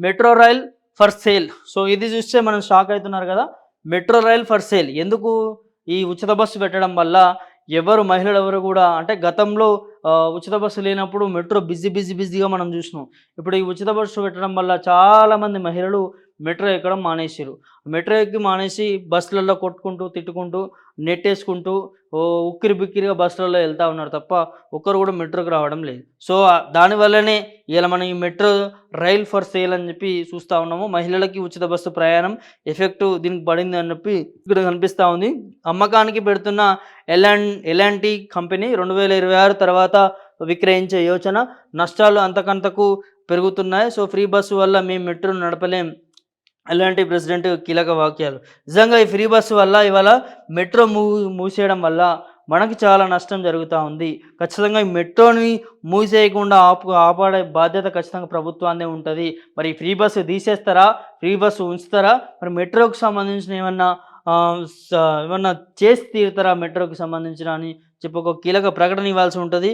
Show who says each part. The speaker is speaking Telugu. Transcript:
Speaker 1: Metro rail for sale so ఇది చూస్తే మనం షాక్ అవుతున్నారు కదా. మెట్రో రైల్ ఫర్ సేల్ ఎందుకు ఈ ఉచిత బస్సు పెట్టడం వల్ల ఎవరు మహిళలు ఎవరు కూడా అంటే గతంలో ఉచిత బస్సు లేనప్పుడు మెట్రో బిజీ బిజీ బిజీగా మనం చూసినాం. ఇప్పుడు ఈ ఉచిత బస్సు పెట్టడం వల్ల చాలామంది మహిళలు మెట్రో ఎక్కడం మానేసారు మెట్రో ఎక్కి మానేసి బస్సులలో కొట్టుకుంటూ తిట్టుకుంటూ నెట్టేసుకుంటూ ఉక్కిరి బిక్కిరిగా బస్సులలో వెళ్తూ ఉన్నారు తప్ప ఒక్కరు కూడా మెట్రోకి రావడం లేదు. సో దానివల్లనే ఇలా మనం ఈ మెట్రో రైల్ ఫర్ సేల్ అని చెప్పి చూస్తూ ఉన్నాము. మహిళలకి ఉచిత బస్సు ప్రయాణం ఎఫెక్ట్ దీనికి పడింది అని చెప్పి ఇక్కడ కనిపిస్తూ ఉంది. అమ్మకానికి పెడుతున్న ఎలాన్ ఎలాంటి కంపెనీ రెండు వేల ఇరవై ఆరు తర్వాత విక్రయించే యోచన నష్టాలు అంతకంతకు పెరుగుతున్నాయి. సో ఫ్రీ బస్సు వల్ల మేము మెట్రో నడపలేం. ఎలాంటి ప్రెసిడెంట్ కీలక వాక్యాలు. నిజంగా ఈ ఫ్రీ బస్సు వల్ల ఇవాళ మెట్రో మూ మూసేయడం వల్ల మనకి చాలా నష్టం జరుగుతూ ఉంది. ఖచ్చితంగా ఈ మెట్రోని మూసేయకుండా ఆపు ఆపాడే బాధ్యత ఖచ్చితంగా ప్రభుత్వాన్నే ఉంటుంది. మరి ఈ ఫ్రీ బస్సు తీసేస్తారా? ఫ్రీ బస్సు ఉంచుతారా? మరి మెట్రోకి సంబంధించిన ఏమన్నా ఏమన్నా చేసి తీరుతారా మెట్రోకి సంబంధించిన అని చెప్పి ఒక కీలక ప్రకటన ఇవ్వాల్సి ఉంటుంది.